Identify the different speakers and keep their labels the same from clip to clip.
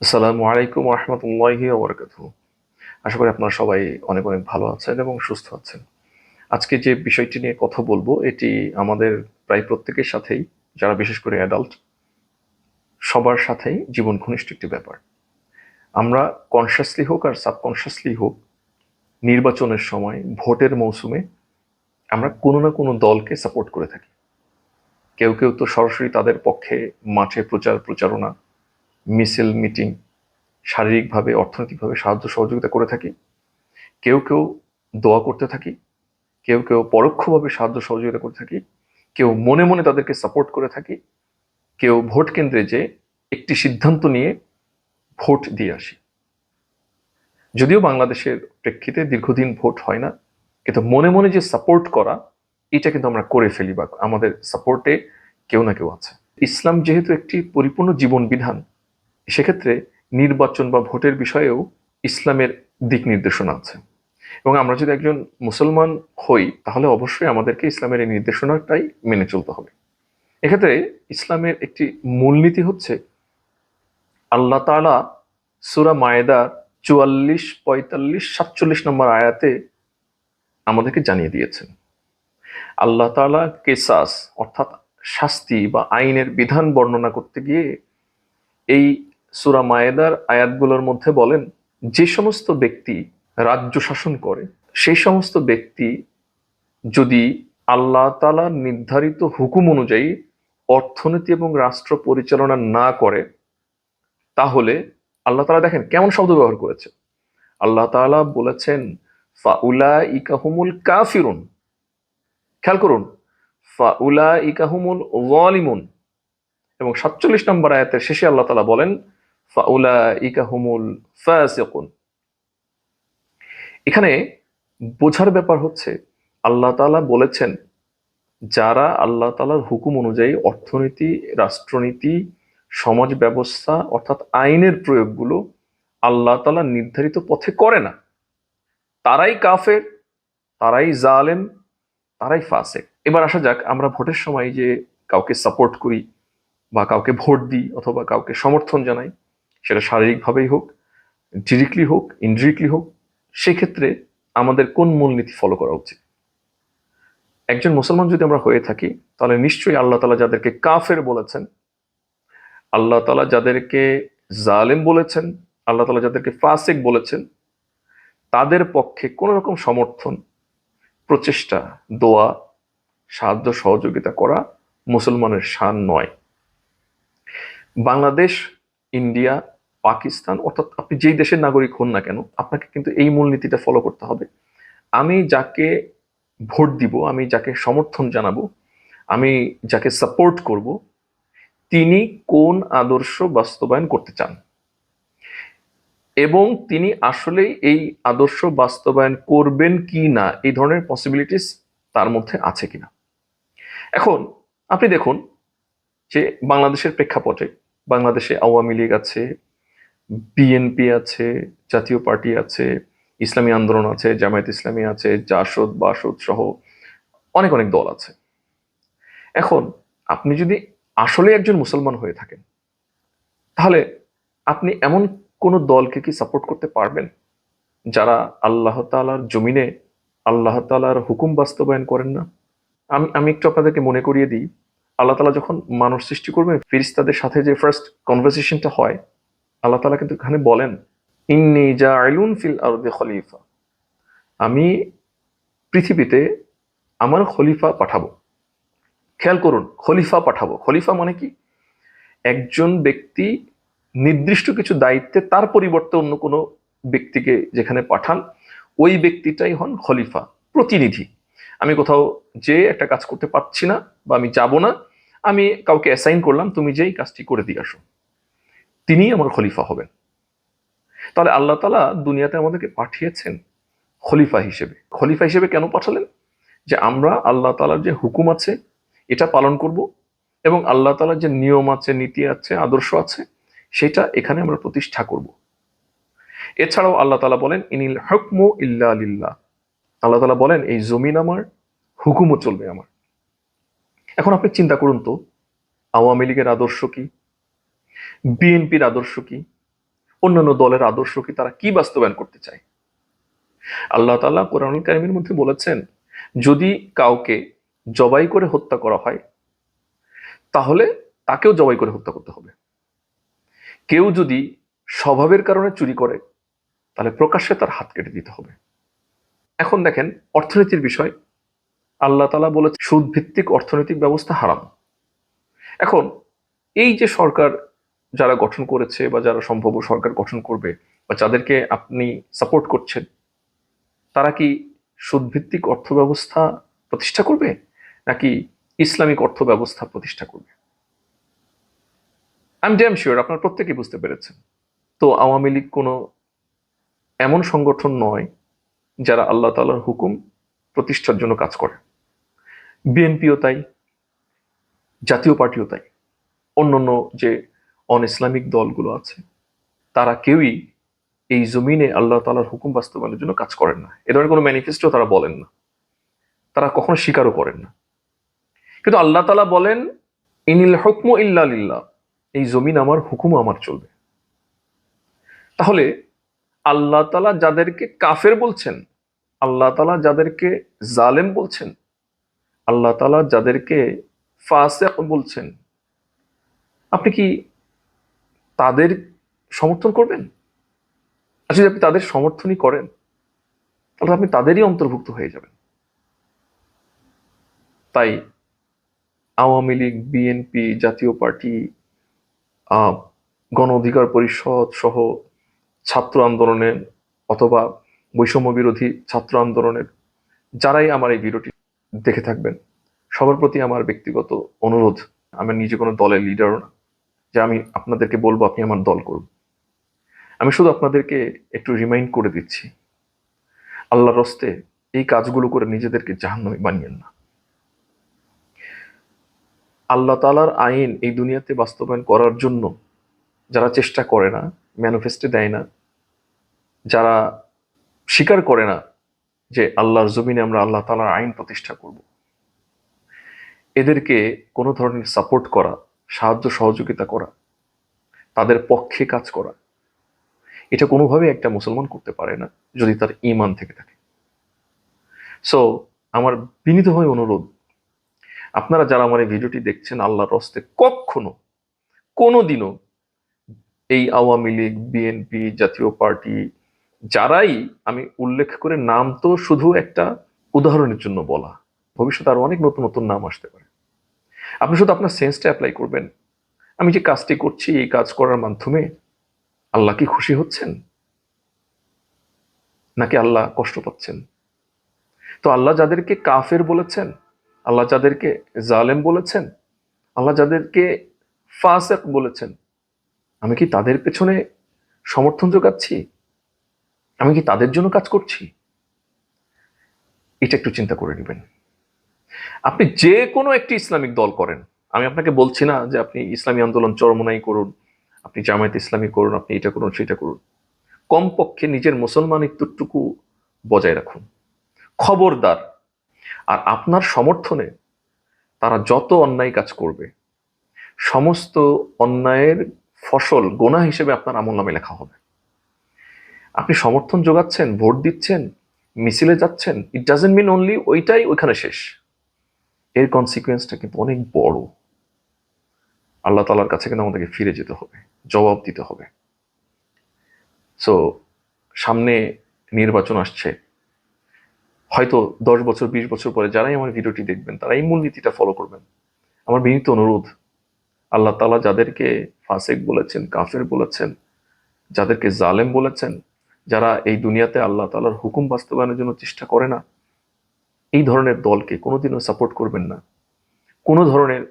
Speaker 1: আসসালামু আলাইকুম রহমতুল্লাহি ওবরাকাতু আশা করি আপনারা সবাই অনেক অনেক ভালো আছেন এবং সুস্থ আছেন। আজকে যে বিষয়টি নিয়ে কথা বলব, এটি আমাদের প্রায় প্রত্যেকের সাথেই, যারা বিশেষ করে অ্যাডাল্ট সবার সাথেই জীবন ঘনিষ্ঠ একটি ব্যাপার। আমরা কনসিয়াসলি হোক আর সাবকনসিয়াসলি হোক, নির্বাচনের সময়, ভোটের মৌসুমে, আমরা কোনো না কোনো দলকে সাপোর্ট করে থাকি। কেউ কেউ তো সরাসরি তাদের পক্ষে মাঠে প্রচার প্রচারণা মিছিল, মিটিং শারীরিকভাবে, অর্থনৈতিকভাবে সাহায্য, সহযোগিতা করে থাকি। কেউ কেউ দোয়া করতে থাকি। কেউ কেউ পরোক্ষভাবে সাহায্য, সহযোগিতা করে থাকি। কেউ মনে মনে তাদেরকে সাপোর্ট করে থাকি। কেউ ভোট কেন্দ্রে যে একটি সিদ্ধান্ত নিয়ে ভোট দিয়ে আসি। যদিও বাংলাদেশের প্রেক্ষিতে দীর্ঘদিন ভোট হয় না, কিন্তু মনে মনে যে সাপোর্ট করা, এটা কিন্তু আমরা করে ফেলি বা আমাদের সাপোর্টে কেউ না কেউ আছে। ইসলাম যেহেতু একটি পরিপূর্ণ জীবন বিধান সেক্ষেত্রে নির্বাচন বা ভোটের বিষয়েও ইসলামের দিক নির্দেশনা আছে। এবং আমরা যদি একজন মুসলমান হই, তাহলে অবশ্যই আমাদেরকে ইসলামের এই নির্দেশনাটাই মেনে চলতে হবে। এক্ষেত্রে ইসলামের একটি মূলনীতি হচ্ছে আল্লাহ তাআলা সুরা মায়েদার চুয়াল্লিশ, পঁয়তাল্লিশ, সাতচল্লিশ নম্বর আয়াতে আমাদেরকে জানিয়ে দিয়েছেন। আল্লাহ তাআলা কেসাস, অর্থাৎ শাস্তি বা আইনের বিধান বর্ণনা করতে গিয়ে এই সুরা মায়েদার আয়াতগুলোর মধ্যে বলেন, যে সমস্ত ব্যক্তি রাজ্য শাসন করে, সেই সমস্ত ব্যক্তি যদি আল্লাহ তালা নির্ধারিত হুকুম অনুযায়ী অর্থনীতি এবং রাষ্ট্র পরিচালনা না করে, তাহলে আল্লাহ তালা দেখেন কেমন শব্দ ব্যবহার করেছে। আল্লাহ তাআলা বলেছেন ফাউলা ইকাহুমুল কাফিরুন। খেয়াল করুন ফাউলা ইকাহুমুল ওয়ালিমুন। এবং সাতচল্লিশ নম্বর আয়াতের শেষে আল্লাহ তালা বলেন ইকাহুমুল এখানে বোঝার ব্যাপার হচ্ছে, আল্লাহ তাআলা বলেছেন, যারা আল্লাহ তাআলার হুকুম অনুযায়ী অর্থনীতি, রাষ্ট্রনীতি, সমাজ ব্যবস্থা অর্থাৎ আইনের প্রয়োগগুলো আল্লাহ তাআলা নির্ধারিত পথে করে না। তারাই কাফের, তারাই জালেম, তারাই ফাসেক। এবার আসা যাক, আমরা ভোটের সময় যে কাউকে সাপোর্ট করি বা কাউকে ভোট দিই অথবা কাউকে সমর্থন জানাই সেটা শারীরিকভাবেই হোক ডিরেক্টলি হোক ইনডিরেক্টলি হোক, সেক্ষেত্রে আমাদের কোন মূলনীতি ফলো করা উচিত? একজন মুসলমান যদি আমরা হয়ে থাকি, তাহলে নিশ্চয়ই আল্লাহ তালা যাদেরকে কাফের বলেছেন, আল্লাহ তালা যাদেরকে জালেম বলেছেন, আল্লাহ তালা যাদেরকে ফাসেক বলেছেন, তাদের পক্ষে কোনো রকম সমর্থন, প্রচেষ্টা, দোয়া, সাহায্য, সহযোগিতা করা মুসলমানের শান নয়। বাংলাদেশ, ইন্ডিয়া পাকিস্তান, অর্থাৎ আপনি যেই দেশের নাগরিক হন না কেন, আপনাকে কিন্তু এই মূলনীতিটা ফলো করতে হবে। আমি যাকে ভোট দিব, আমি যাকে সমর্থন জানাব, আমি যাকে সাপোর্ট করব, তিনি কোন আদর্শ বাস্তবায়ন করতে চান? এবং তিনি আসলেই এই আদর্শ বাস্তবায়ন করবেন কি না, এই ধরনের পসিবিলিটিস তার মধ্যে আছে কিনা? এখন, আপনি দেখুন যে বাংলাদেশের প্রেক্ষাপটে, বাংলাদেশে আওয়ামী লীগ আছে বিএনপি আছে, জাতীয় পার্টি আছে, ইসলামী আন্দোলন আছে, জামায়াত ইসলামী আছে, জাসদ, বাসদ সহ অনেক অনেক দল আছে। এখন আপনি যদি আসলে একজন মুসলমান হয়ে থাকেন, তাহলে আপনি এমন কোনো দলকে কি সাপোর্ট করতে পারবেন? যারা আল্লাহ তালার জমিনে, আল্লাহ তালার হুকুম বাস্তবায়ন করেন না? আমি আমি একটু আপনাদেরকে মনে করিয়ে দিই, আল্লাহ তালা যখন মানুষ সৃষ্টি করবেন ফিরিস্তাদের সাথে যে ফার্স্ট কনভারসেশনটা হয় আল্লাহ তালা কিন্তু এখানে বলেন, ইন্নি যা আইলুন ফিল আরদে খলিফা। আমি পৃথিবীতে আমার খলিফা পাঠাবো। খেয়াল করুন, খলিফা পাঠাবো। খলিফা মানে কি? একজন ব্যক্তি নির্দিষ্ট কিছু দায়িত্বে তার পরিবর্তে অন্য কোনো ব্যক্তিকে যেখানে পাঠান, ওই ব্যক্তিটাই হন খলিফা, প্রতিনিধি। আমি কোথাও যে একটা কাজ করতে পারছি না বা আমি যাব না, আমি কাউকে অ্যাসাইন করলাম, তুমি যেই কাজটি করে দিয়ে আসো। তিনিই আমার খলিফা হবেন। তাহলে আল্লাহ তালা দুনিয়াতে আমাদেরকে পাঠিয়েছেন খলিফা হিসেবে। খলিফা হিসেবে কেন পাঠালেন? যে আমরা আল্লাহ তালার যে হুকুম আছে, এটা পালন করব এবং আল্লাহ তালার যে নিয়ম আছে, নীতি আছে, আদর্শ আছে, সেটা এখানে আমরা প্রতিষ্ঠা করব। এছাড়াও আল্লাহ তালা বলেন, ইনিল হকমু ইল্লা আলিল্লাহ আল্লাহ তালা বলেন, এই জমিন আমার, হুকুমও চলবে আমার। এখন আপনি চিন্তা করুন তো, আওয়ামী লীগের আদর্শ কি? বিএনপির আদর্শ কি? অন্যান্য দলের আদর্শ কি? তারা কি বাস্তবায়ন করতে চায়? আল্লাহ তাআলা কোরআনুল কারিমের মধ্যে বলেছেন, যদি কাউকে জবাই করে হত্যা করা হয়, তাহলে তাকেও জবাই করে হত্যা করতে হবে। কেউ যদি স্বভাবের কারণে চুরি করে, তাহলে প্রকাশ্যে তার হাত কেটে দিতে হবে। এখন দেখেন, অর্থনীতির বিষয়। আল্লাহ তালা বলেছে সুদ ভিত্তিক অর্থনৈতিক ব্যবস্থা হারাম। এখন, এই যে সরকার যারা গঠন করেছে বা যারা সম্ভব সরকার গঠন করবে বা যাদেরকে আপনি সাপোর্ট করছেন, তারা কি সুদ ভিত্তিক অর্থ ব্যবস্থা প্রতিষ্ঠা করবে? নাকি ইসলামিক অর্থ ব্যবস্থা প্রতিষ্ঠা করবে? আমি ড্যাম শিওর আপনার প্রত্যেকেই বুঝতে পেরেছেন। তো আওয়ামী লীগ কোনো এমন সংগঠন নয় যারা আল্লাহ তালার হুকুম প্রতিষ্ঠার জন্য কাজ করে। বিএনপিও তাই, জাতীয় পার্টিও তাই। অন্যান্য যে অন ইসলামিক দলগুলো আছে। তারা কেউই এই জমিনে আল্লাহ তালার হুকুম বাস্তবায়নের জন্য কাজ করেন না। এ ধরনের কোনো ম্যানিফেস্টো তারা বলেন না। তারা কখনো স্বীকারও করেন না। কিন্তু আল্লাহ তালা বলেন, ইনিল হুকম ইল্লা এই জমিন আমার হুকুম আমার চলবে। তাহলে আল্লাহ তালা যাদেরকে কাফের বলছেন, আল্লাহ তালা যাদেরকে জালেম বলছেন, আল্লাহ তালা যাদেরকে ফাসেক বলছেন, আপনি কি তাদের সমর্থন করবেন? আর যদি আপনি তাদের সমর্থনই করেন, তাহলে আপনি তাদেরই অন্তর্ভুক্ত হয়ে যাবেন। তাই আওয়ামী লীগ বিএনপি জাতীয় পার্টি গণ অধিকার পরিষদ সহ ছাত্র আন্দোলনের অথবা বৈষম্য বিরোধী ছাত্র আন্দোলনের যারাই আমার এই ভিডিওটি দেখে থাকবেন, সবার প্রতি আমার ব্যক্তিগত অনুরোধ, আমি নিজে কোনো দলের লিডারও না। যে আমি আপনাদেরকে বলব, আপনি আমার দল করুন। আমি শুধু আপনাদেরকে একটু রিমাইন্ড করে দিচ্ছি, আল্লাহর রস্তে এই কাজগুলো করে নিজেদেরকে জাহান্নামী বানিয়েন না। আল্লাহ তালার আইন এই দুনিয়াতে বাস্তবায়ন করার জন্য যারা চেষ্টা করে না ম্যানিফেস্টে দেয় না, যারা স্বীকার করে না যে আল্লাহর জমিনে আমরা আল্লাহ তালার আইন প্রতিষ্ঠা করব, এদেরকে কোনো ধরনের সাপোর্ট করা সাহায্য সহযোগিতা করা, তাদের পক্ষে কাজ করা। এটা কোনোভাবে একটা মুসলমান করতে পারে না যদি তার ইমান থেকে থাকে। সো আমার বিনীতভাবে অনুরোধ, আপনারা যারা আমার এই ভিডিওটি দেখছেন আল্লাহর রস্তে, কখনো, কোনোদিনও এই আওয়ামী লীগ বিএনপি জাতীয় পার্টি, যারাই আমি উল্লেখ করে নাম তো শুধু একটা উদাহরণের জন্য বলা, ভবিষ্যতে আরও অনেক নতুন নতুন নাম আসতে পারে। আপনি শুধু আপনার সেন্সটা অ্যাপ্লাই করবেন। আমি যে কাজটি করছি, এই কাজ করার মাধ্যমে আল্লাহ কি খুশি হচ্ছেন? নাকি আল্লাহ কষ্ট পাচ্ছেন? তো আল্লাহ যাদেরকে কাফের বলেছেন, আল্লাহ যাদেরকে জালেম বলেছেন, আল্লাহ যাদেরকে ফাসেক বলেছেন, আমি কি তাদের পেছনে সমর্থন যোগাচ্ছি? আমি কি তাদের জন্য কাজ করছি? এটা একটু চিন্তা করে নেবেন। আপনি যে কোনো একটি ইসলামিক দল করেন, আমি আপনাকে বলছি না যে আপনি ইসলামী আন্দোলন চরমনাই করুন, আপনি জামায়াত ইসলামী করুন, আপনি এটা করুন, সেটা করুন। কমপক্ষে নিজের মুসলমানিত্বটুকু বজায় রাখুন। খবরদার। আর আপনার সমর্থনে তারা যত অন্যায় কাজ করবে, সমস্ত অন্যায়ের ফসল গোনা হিসেবে আপনার আমল নামে লেখা হবে। আপনি সমর্থন যোগাচ্ছেন, ভোট দিচ্ছেন, মিছিলে যাচ্ছেন ইট ডাজেন্ট মিন অনলি ওইটাই ওইখানে শেষ। এর কনসিকুয়েন্সটা কিন্তু অনেক বড়। আল্লাহ তালার কাছে কিন্তু আমাদেরকে ফিরে যেতে হবে, জবাব দিতে হবে। সো সামনে নির্বাচন আসছে। হয়তো দশ বছর, বিশ বছর পরে যারাই আমার ভিডিওটি দেখবেন, তারা এই মূলনীতিটা ফলো করবেন। আমার বিনীত অনুরোধ, আল্লাহ তালা যাদেরকে ফাসেক বলেছেন, কাফের বলেছেন, যাদেরকে জালেম বলেছেন, যারা এই দুনিয়াতে আল্লাহ তালার হুকুম বাস্তবায়নের জন্য চেষ্টা করে না এই ধরনের দলকে কোনোদিনও সাপোর্ট করবেন না। কোনো ধরনের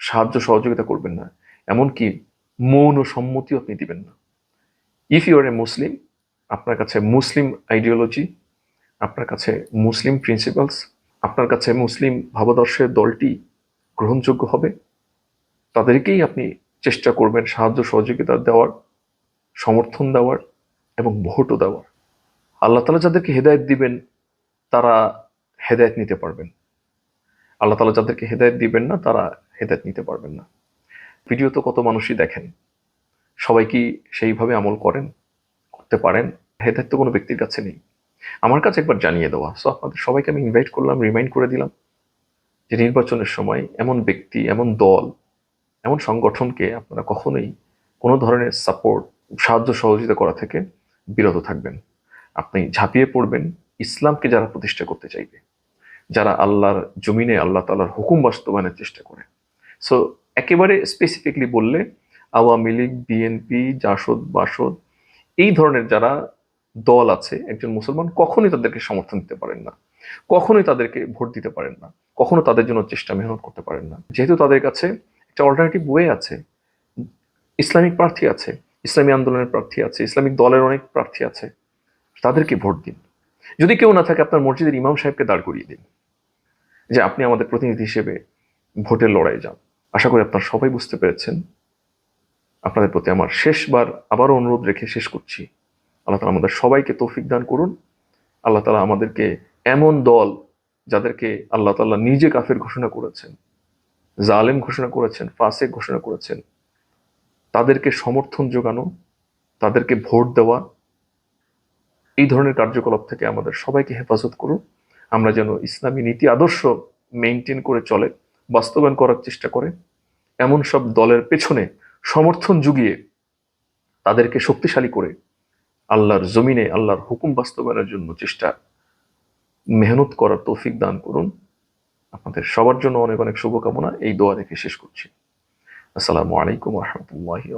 Speaker 1: সাহায্য, সহযোগিতা করবেন না। এমনকি মৌন সম্মতিও আপনি দিবেন না। ইফ ইউ আর এ মুসলিম আপনার কাছে মুসলিম আইডিওলজি আপনার কাছে মুসলিম প্রিন্সিপালস আপনার কাছে মুসলিম ভাবাদর্শের দলটি গ্রহণযোগ্য হবে। তাদেরকেই আপনি চেষ্টা করবেন সাহায্য, সহযোগিতা দেওয়ার, সমর্থন দেওয়ার এবং ভোটও দেওয়ার। আল্লাহ তালা যাদেরকে হেদায়ত দিবেন, তারা হেদায়ত নিতে পারবেন। আল্লাহ তালা যাদেরকে হেদায়ত দিবেন না, তারা হেদায়ত নিতে পারবেন না। ভিডিও তো কত মানুষই দেখেন। সবাই কি সেইভাবে আমল করেন? করতে পারেন? হেদায়ত তো কোনো ব্যক্তির কাছে নেই। আমার কাছে একবার জানিয়ে দেওয়া। সো আপনাদের সবাইকে আমি ইনভাইট করলাম রিমাইন্ড করে দিলাম যে নির্বাচনের সময় এমন ব্যক্তি, এমন দল, এমন সংগঠনকে আপনারা কখনোই কোনো ধরনের সাপোর্ট সাহায্য সহযোগিতা করা থেকে বিরত থাকবেন। আপনি ঝাঁপিয়ে পড়বেন। ইসলামকে যারা প্রতিষ্ঠা করতে চাইবে যারা আল্লাহর জমিনে আল্লাহ তালার হুকুম বাস্তবায়নের চেষ্টা করে। সো একেবারে স্পেসিফিকলি বললে, আওয়ামী লীগ বিএনপি জাসদ, বাসদ, এই ধরনের যারা দল আছে, একজন মুসলমান কখনোই তাদেরকে সমর্থন দিতে পারেন না। কখনোই তাদেরকে ভোট দিতে পারেন না। কখনো তাদের জন্য চেষ্টা মেহনত করতে পারেন না। যেহেতু তাদের কাছে একটা অল্টারনেটিভ ওয়ে আছে, ইসলামিক প্রার্থী আছে, ইসলামী আন্দোলনের প্রার্থী আছে, ইসলামিক দলের অনেক প্রার্থী আছে, তাদেরকে ভোট দিন। যদি কেউ না থাকে, আপনার মসজিদের ইমাম সাহেবকে দাঁড় করিয়ে দিন। যে আপনি আমাদের প্রতিনিধি হিসেবে ভোটের লড়াই যান। আশা করি আপনারা সবাই বুঝতে পেরেছেন। আপনাদের প্রতি আমার শেষবার আবারও অনুরোধ রেখে শেষ করছি। আল্লাহ তালা আমাদের সবাইকে তৌফিক দান করুন। আল্লাহ তালা আমাদেরকে এমন দল যাদেরকে আল্লাহ তাল্লাহ নিজে কাফের ঘোষণা করেছেন, জালেম ঘোষণা করেছেন, ফাসেক ঘোষণা করেছেন, তাদেরকে সমর্থন যোগানো, তাদেরকে ভোট দেওয়া এই ধরনের কার্যকলাপ থেকে আমাদের সবাইকে হেফাজত করুন। আমরা যেন ইসলামী নীতি আদর্শ মেনটেন করে চলে, বাস্তবায়ন করার চেষ্টা করে। এমন সব দলের পেছনে সমর্থন জুগিয়ে তাদেরকে শক্তিশালী করে আল্লাহর জমিনে, আল্লাহর হুকুম বাস্তবায়নের জন্য চেষ্টা, মেহনত করার তৌফিক দান করুন। আপনাদের সবার জন্য অনেক অনেক শুভকামনা। এই দোয়া রেখে শেষ করছি। আসসালামু আলাইকুম রহমতুল্লাহি